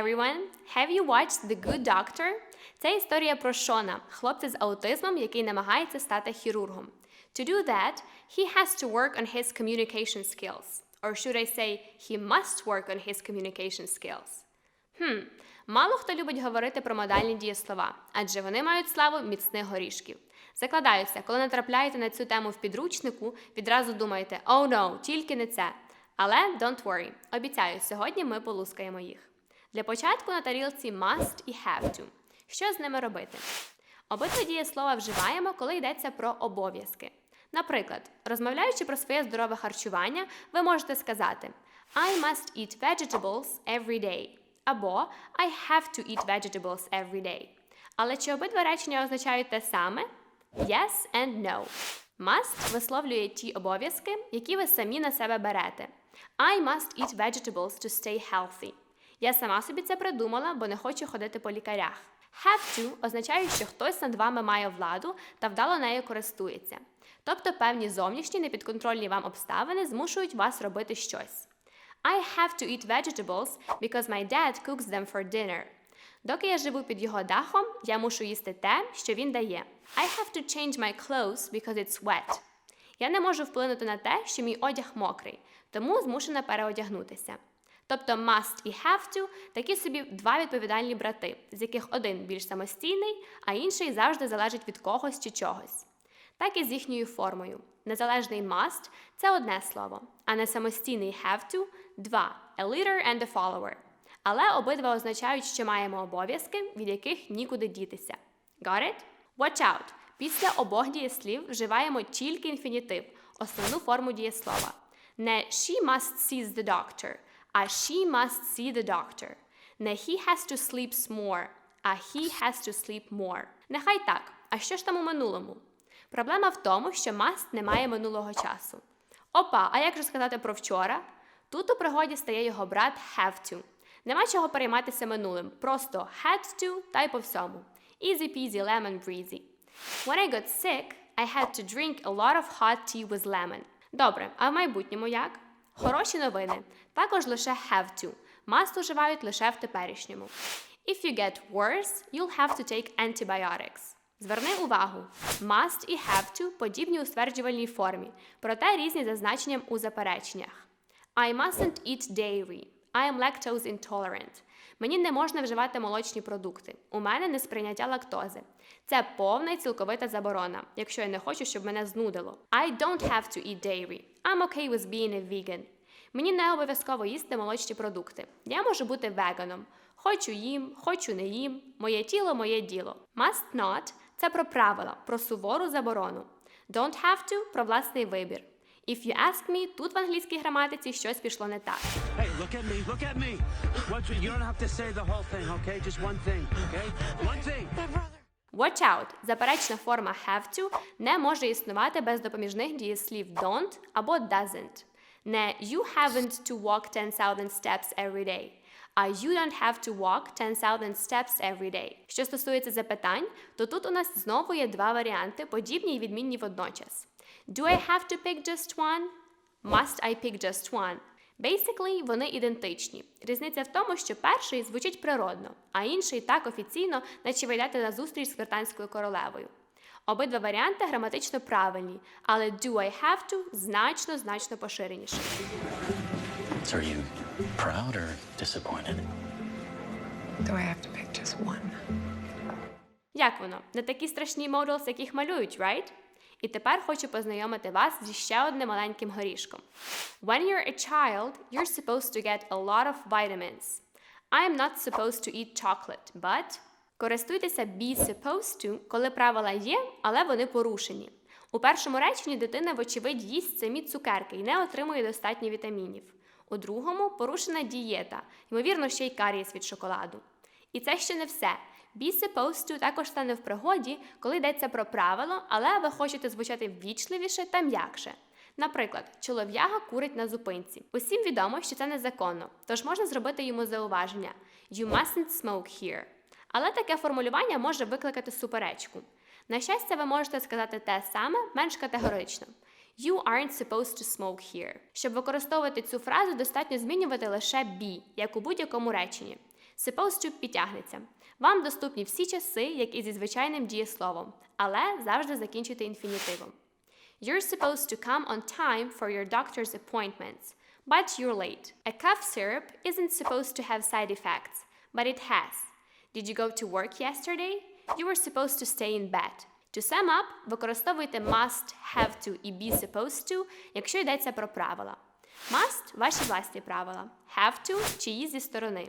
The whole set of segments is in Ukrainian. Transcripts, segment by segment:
everyone. Have you watched The Good Doctor? Це історія про Шона, хлопця з аутизмом, який намагається стати хірургом. To do that, he has to work on his communication skills. Or should I say, he must work on his communication skills. Хм, мало хто любить говорити про модальні дієслова, адже вони мають славу міцних горішків. Закладаюся, коли натрапляєте на цю тему в підручнику, відразу думаєте «Oh no, тільки не це». Але don't worry, обіцяю, сьогодні ми полускаємо їх. Для початку на тарілці must і have to. Що з ними робити? Обидва дієслова вживаємо, коли йдеться про обов'язки. Наприклад, розмовляючи про своє здорове харчування, ви можете сказати I must eat vegetables every day або I have to eat vegetables every day. Але чи обидва речення означають те саме? Yes and no. Must висловлює ті обов'язки, які ви самі на себе берете. I must eat vegetables to stay healthy. Я сама собі це придумала, бо не хочу ходити по лікарях. Have to означає, що хтось над вами має владу та вдало нею користується. Тобто певні зовнішні непідконтрольні вам обставини змушують вас робити щось. I have to eat vegetables because my dad cooks them for dinner. Доки я живу під його дахом, я мушу їсти те, що він дає. I have to change my clothes because it's wet. Я не можу вплинути на те, що мій одяг мокрий, тому змушена переодягнутися. Тобто must і have to такі собі два відповідальні брати, з яких один більш самостійний, а інший завжди залежить від когось чи чогось. Так і з їхньою формою. Незалежний must це одне слово, а не самостійний have to два a leader and a follower. Але обидва означають, що маємо обов'язки, від яких нікуди дітися. Got it? Watch out! Після обох дієслів вживаємо тільки інфінітив, основну форму дієслова. Не she must seize the doctor, а she must see the doctor. Не he has to sleep more, а he has to sleep more. Нехай так. А що ж там у минулому? Проблема в тому, що must не має минулого часу. Опа, а як же сказати про вчора? Тут у пригоді стає його брат have to. Нема чого перейматися минулим, просто had to та й по всьому. Easy peasy lemon breezy. When I got sick, I had to drink a lot of hot tea with lemon. Добре, а в майбутньому як? Хороші новини. Також лише have to. Must уживають лише в теперішньому. If you get worse, you'll have to take antibiotics. Зверни увагу, must і have to подібні у стверджувальній формі, проте різні за значенням у запереченнях. I mustn't eat dairy. I am lactose intolerant. Мені не можна вживати молочні продукти. У мене несприйняття лактози. Це повна і цілковита заборона, якщо я не хочу, щоб мене знудило. I don't have to eat dairy. I'm okay with being a vegan. Мені не обов'язково їсти молочні продукти. Я можу бути веганом. Хочу їм, хочу не їм. Моє тіло, моє діло. Must not – це про правила, про сувору заборону. Don't have to – про власний вибір. If you ask me, тут в англійській граматиці щось пішло не так. Hey, look at me, look at me. What, you don't have to say the whole thing, okay? Just one thing, okay? One thing. Watch out! Заперечна форма have to не може існувати без допоміжних дієслів don't або doesn't. Не you haven't to walk 10,000 steps every day, а you don't have to walk 10,000 steps every day. Що стосується запитань, то тут у нас знову є два варіанти, подібні і відмінні водночас. Do I have to pick just one? Must I pick just one? Basically, вони ідентичні. Різниця в тому, що перший звучить природно, а інший так офіційно, наче ви йдете на зустріч з британською королевою. Обидва варіанти граматично правильні, але do I have to значно значно поширеніший. So are you proud or disappointed? Do I have to pick just one? Як воно? Не такі страшні модулс, яких малюють, right? І тепер хочу познайомити вас зі ще одним маленьким горішком. When you're a child, you're supposed to get a lot of vitamins. I am not supposed to eat chocolate, but... Користуйтеся be supposed to, коли правила є, але вони порушені. У першому реченні дитина, вочевидь, їсть самі цукерки і не отримує достатньо вітамінів. У другому порушена дієта, ймовірно, ще й карієс від шоколаду. І це ще не все. Be supposed також стане в пригоді, коли йдеться про правило, але ви хочете звучати ввічливіше та м'якше. Наприклад, чолов'яга курить на зупинці. Усім відомо, що це незаконно, тож можна зробити йому зауваження You mustn't smoke here. Але таке формулювання може викликати суперечку. На щастя, ви можете сказати те саме менш категорично. You aren't supposed to smoke here. Щоб використовувати цю фразу, достатньо змінювати лише be, як у будь-якому реченні. Supposed to підтягнеться. Вам доступні всі часи, як і зі звичайним дієсловом, але завжди закінчуйте інфінітивом. You're supposed to come on time for your doctor's appointments, but you're late. A cough syrup isn't supposed to have side effects, but it has. Did you go to work yesterday? You were supposed to stay in bed. To sum up, використовуйте must, have to і be supposed to, якщо йдеться про правила. Must – ваші власні правила. Have to – чиї зі сторони.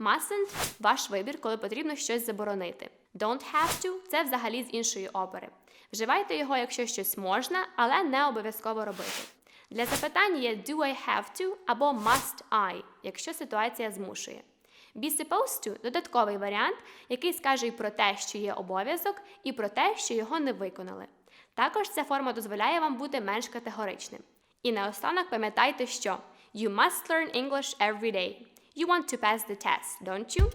Mustn't – ваш вибір, коли потрібно щось заборонити. Don't have to – це взагалі з іншої опери. Вживайте його, якщо щось можна, але не обов'язково робити. Для запитань є do I have to або must I, якщо ситуація змушує. Be supposed to – додатковий варіант, який скаже і про те, що є обов'язок, і про те, що його не виконали. Також ця форма дозволяє вам бути менш категоричним. І наостанок пам'ятайте, що You must learn English every day. You want to pass the test, don't you?